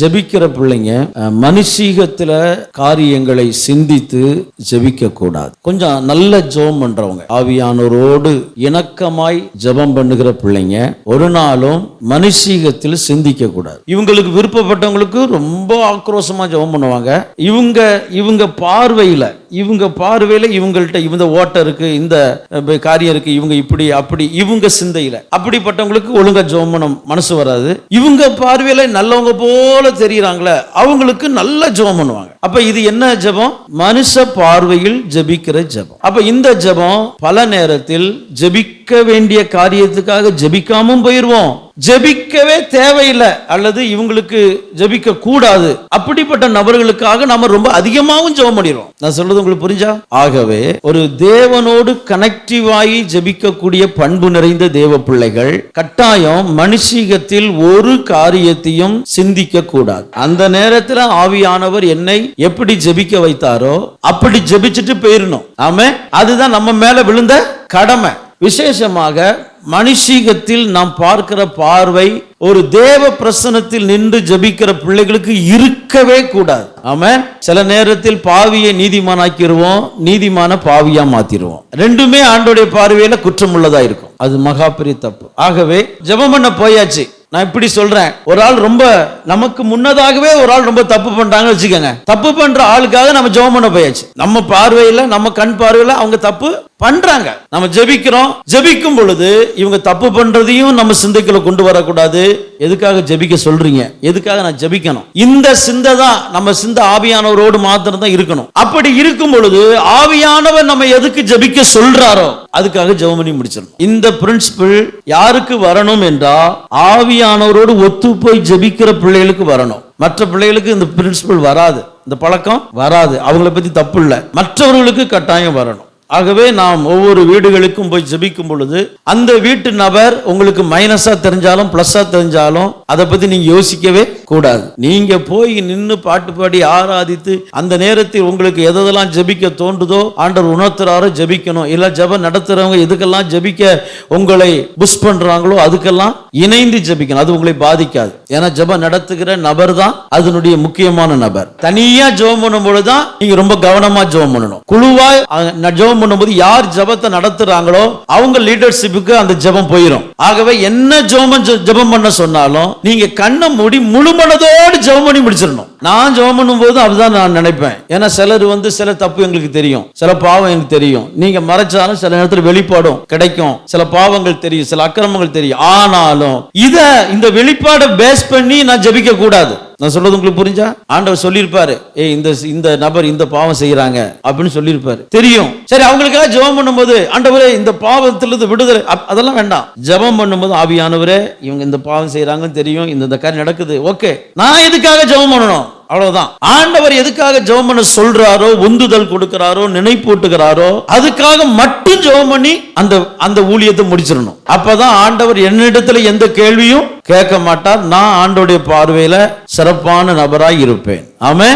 ஜெபிக்கிற பிள்ளைங்க மனுஷீகத்தில் மனுஷீகத்துல காரியங்களை சிந்தித்து ஜபிக்க கூடாது. கொஞ்சம் நல்ல ஜெபம் பண்றவங்க. ஆவியானோரோடு இணக்கமாய் ஜெபம் பண்ணுகிற பிள்ளைங்க ஒரு நாளும் மனுஷீகத்தில் சிந்திக்க கூடாது. இவங்களுக்கு விருப்பப்பட்டவங்களுக்கு ரொம்ப ஆக்ரோஷமா ஜெபம் பண்ணுவாங்க. இவங்க இவங்க பார்வையில இவங்க பார்வையில் இவங்கள்ட்ட இந்த ஓட்டம் இருக்குது இந்த காரியம் இருக்கு இவங்க இப்படி அப்படி இவங்க சிந்தையில. அப்படிப்பட்டவங்களுக்கு ஒழுங்கா ஜோமனம் மனசு வராது. இவங்க பார்வையில் நல்லவங்க போல தெரியுறாங்களே அவங்களுக்கு நல்ல ஜெபம் பண்ணுவாங்க அப்போ இது என்ன ஜெபம்? மனுஷ பார்வையில் ஜெபிக்கிற ஜெபம். அப்போ இந்த ஜெபம் பல நேரத்தில் ஜபிக்க வேண்டிய காரியத்துக்காக ஜெபிக்காமும் போயிடுவோம் ஜெபிக்கவே தேவையில்லை அல்லது இவங்களுக்கு ஜெபிக்க கூடாது. அப்படிப்பட்ட நபர்களுக்காக நாம ரொம்ப அதிகமாகவும் ஜெபம் பண்ணிடுவோம் நான் சொல்றது உங்களுக்கு புரிஞ்சா? ஆகவே ஒரு தேவனோடு கனெக்டிவ் ஆகி ஜெபிக்கக்கூடிய பண்பு நிறைந்த தேவ பிள்ளைகள் கட்டாயம் மனுஷீகத்தில் ஒரு காரியத்தையும் சிந்திக்க கூடாது அந்த நேரத்துல ஆவியானவர் என்னை எப்படி ஜெபிக்க வைத்தாரோ அப்படி ஜெபிச்சுட்டு போயிடணும் ஆமே அதுதான் நம்ம மேல விழுந்த கடமை. விசேஷமாக மனுஷீகத்தில் நாம் பார்க்கிற பார்வை ஒரு தேவ பிரசனத்தில் நின்று ஜெபிக்கிற பிள்ளைகளுக்கு இருக்கவே கூடாது. ஆமா சில நேரத்தில் பாவியை நீதிமானாக்கிடுவோம் நீதிமான பாவியா மாத்திடுவோம் ரெண்டுமே ஆண்டோடைய பார்வையில குற்றம் உள்ளதா இருக்கும். அது மகாபெரிய தப்பு. ஆகவே ஜபம் பண்ண போயாச்சு. நான் இப்படி சொல்றேன். ஒரு ஆள் ரொம்ப நமக்கு முன்னதாகவே ஒரு ஆள் ரொம்ப தப்பு பண்றாங்கன்னு வச்சுக்கோங்க. தப்பு பண்ற ஆளுக்காக நம்ம ஜெபம் பண்ண போயாச்சு. நம்ம பார்வையில நம்ம கண் பார்வையில அவங்க தப்பு பண்றாங்க. நம்ம ஜெபிக்கிறோம். ஜெபிக்கும் பொழுது இவங்க தப்பு பண்றதையும் நம்ம சிந்தைக்குள்ள கொண்டு வரக்கூடாது. எதுக்காக ஜெபிக்க சொல்றீங்க? எதுக்காக நான் ஜெபிக்கணும்? இந்த சிந்தை தான் நம்ம சிந்தை ஆவியானவரோடு மாத்திரம் தான் இருக்கணும். அப்படி இருக்கும் பொழுது ஆவியானவர் நம்ம எதுக்கு ஜெபிக்க சொல்றாரோ அதுக்காக ஜெபம் பண்ணி முடிச்சிடணும். இந்த பிரின்சிபிள் யாருக்கு வரணும் என்றா ஆவியானவரோடு ஒத்து போய் ஜெபிக்கிற பிள்ளைகளுக்கு வரணும். மற்ற பிள்ளைகளுக்கு இந்த பிரின்சிபிள் வராது. இந்த பழக்கம் வராது. அவங்கள பத்தி தப்பு இல்லை. மற்றவர்களுக்கு கட்டாயம் வரணும். ஆகவே நாம் ஒவ்வொரு வீடுகளுக்கும் போய் ஜபிக்கும் பொழுது அந்த வீட்டு நபர் உங்களுக்கு மைனஸா தெரிஞ்சாலும் பிளஸ்ஸா தெரிஞ்சாலும் அதை பத்தி நீங்க யோசிக்கவே கூடாது. நீங்க போய் நின்று பாட்டு பாடி ஆராதித்து அந்த நேரத்தில் உங்களுக்கு எதெல்லாம் ஜெபிக்க தோன்றுதோ ஆண்டவர் உணர்த்துறாரோ ஜெபிக்கணும். இல்ல ஜெபம் நடத்துறவங்க எதுக்கெல்லாம் ஜெபிக்க உங்களை புஷ் பண்றாங்களோ அதுக்கெல்லாம் இணைந்து ஜெபிக்கணும். அது உங்களை பாதிக்காது. ஏன்னா ஜெபம் நடத்துகிற நபர் தான் அதனுடைய முக்கியமான நபர். தனியா ஜெபம் பண்ணும் பொழுதுதான் நீங்க ரொம்ப கவனமா ஜெபம் பண்ணணும். குழுவா ஜபம் ஜெபம் பண்ணும்போது யார் ஜெபத்தை நடத்துறாங்களோ அவங்க லீடர்ஷிப்புக்கு அந்த ஜெபம் போயிடும் ஆகவே என்ன ஜெபம் ஜபம் ஜெபம் பண்ண சொன்னாலும் நீங்க கண்ணை மூடி முழு மனதோடு ஜெபம் பண்ணி முடிச்சிடணும். நான் ஜெபம் பண்ணும் போது அதுதான் நான் நினைப்பேன். ஏன்னா சிலர் வந்து சில தப்பு எங்களுக்கு தெரியும். சில பாவம் எனக்கு தெரியும். நீங்க மறைச்சாலும் சில நேரத்தில் வெளிப்பாடும் கிடைக்கும். சில பாவங்கள் தெரியும். சில அக்கிரமங்கள் தெரியும். ஆனாலும் இத இந்த வெளிப்பாடை பேஸ் பண்ணி நான் ஜெபிக்க கூடாது நான் சொல்றது உங்களுக்கு புரிஞ்சா? ஆண்டவர் சொல்லியிருப்பாரு ஏய் இந்த இந்த நபர் இந்த பாவம் செய்யறாங்க அப்படின்னு சொல்லியிருப்பாரு. தெரியும். சரி அவங்களுக்காக ஜெபம் பண்ணும்போது ஆண்டவரே இந்த பாவத்திலிருந்து விடுதலை அப்- அதெல்லாம் வேண்டாம். ஜெபம் பண்ணும்போது ஆவியானவரே இவங்க இந்த பாவம் செய்யறாங்கன்னு தெரியும் இந்த இந்த காரியம் நடக்குது. ஓகே. நான் எதுக்காக ஜெபம் பண்ணணும்? அவ்வளவுதான். ஆண்டவர் எதுக்காக ஜெபம் பண்ண சொல்றாரோ உந்துதல் கொடுக்கிறாரோ நினைப்பூட்டுகிறாரோ அதுக்காக மட்டும் ஜெபம் பண்ணி அந்த அந்த ஊழியத்தை முடிச்சிடணும். அப்பதான் ஆண்டவர் என்னிடத்துல எந்த கேள்வியும் கேட்க மாட்டார். நான் ஆண்டோடைய பார்வையில சிறப்பான நபராய் இருப்பேன். ஆமே